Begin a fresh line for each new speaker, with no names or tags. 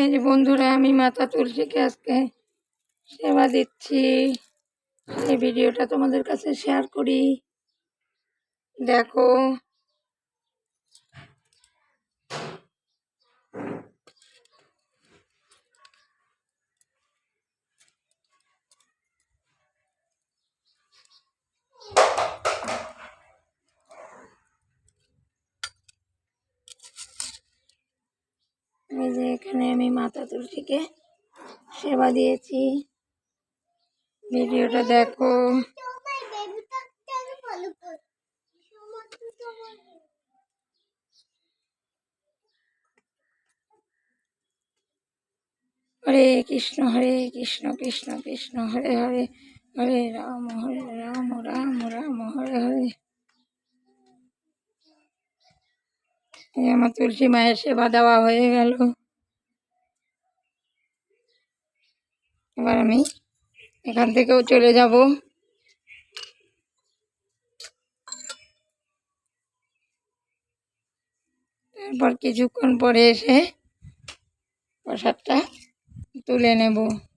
এই যে বন্ধুরা আমি মাথা তুলসীকে আজকে সেবা দিচ্ছি এই ভিডিওটা তোমাদের কাছে শেয়ার করি দেখো এই যে এখানে আমি মাতা তুলসীকে সেবা দিয়েছি ভিডিওটা দেখো হরে কৃষ্ণ হরে কৃষ্ণ কৃষ্ণ কৃষ্ণ হরে হরে হরে রাম হরে রাম রাম রাম হরে হরে এই আমার তুলসী মায়ের সেবা দেওয়া হয়ে গেল এবার আমি এখান থেকেও চলে যাব তারপর কিছুক্ষণ পরে এসে প্রসাদটা তুলে নেব